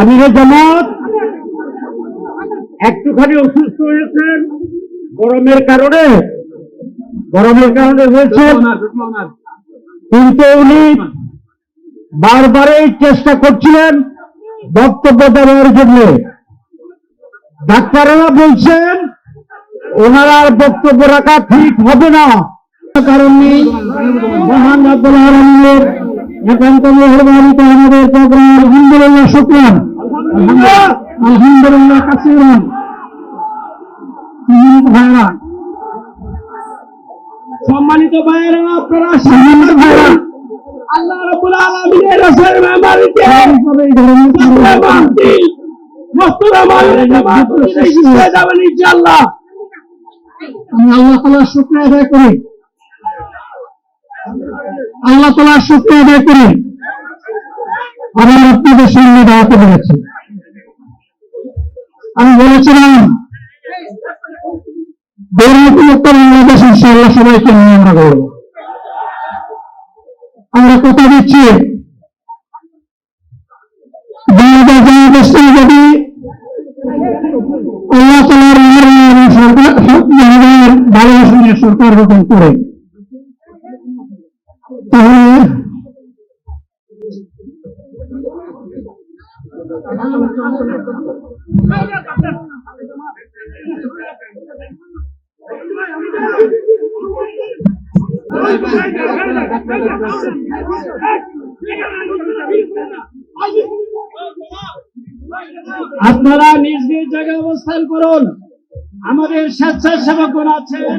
আমিরে জামাত, একটুখানি অসুস্থ হয়েছেন, গরমের কারণে গরমের কারণে হয়েছে, কিন্তু উনি বারবারই চেষ্টা করছিলেন বক্তব্য দেওয়ার জন্য। ডাক্তাররা বলছেন ওনার বক্তব্য রাখা ঠিক হবে না। কারণে মহান আব্দুল আলমের একান্ত মেহরবানিতে আমাদের প্রোগ্রাম আলহামদুলিল্লাহ শুক্রান। আলহামদুলিল্লাহ কাসিরান। ভাইরা। সম্মানিত ভাইরা আপনারা সম্মানিত ভাইরা। আল্লাহ রাব্বুল আলামিনের রাসূল মেহমানকে জামাত করে যাবেন ইনশাআল্লাহ। আমি আল্লাহ তাআলার শুকরিয়া আদায় করি। আল্লাহ তাআলার শুকরিয়া আদায় করি। আমি আপনাদের সামনে দাঁড়াতে পেরেছি আমি বলেছিলাম দুর্নীতিমুক্ত বাংলাদেশ ইনশাআল্লাহ সবাইকে নিয়ে আমরা করব আমরা কথা দিচ্ছি বাংলাদেশ যদি করে তাহলে আপনারা নিজ নিজ জায়গায় অবস্থান করুন। আমাদের স্বেচ্ছাসেবকগণ আছেন।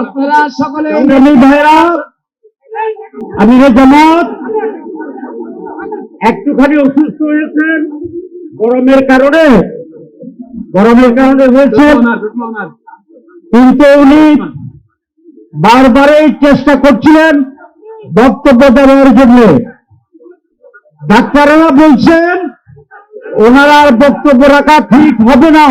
আপনারা সকলে ভাইরা আমিরে জামাত একটুখানি অসুস্থ হয়েছেন গরমের কারণে। গরমের কারণে হয়েছে। কিন্তু উনি বারবারই চেষ্টা করছিলেন বক্তব্য দেওয়ার জন্য। ডাক্তাররা বলছেন ওনার আর বক্তব্য রাখা ঠিক হবে না।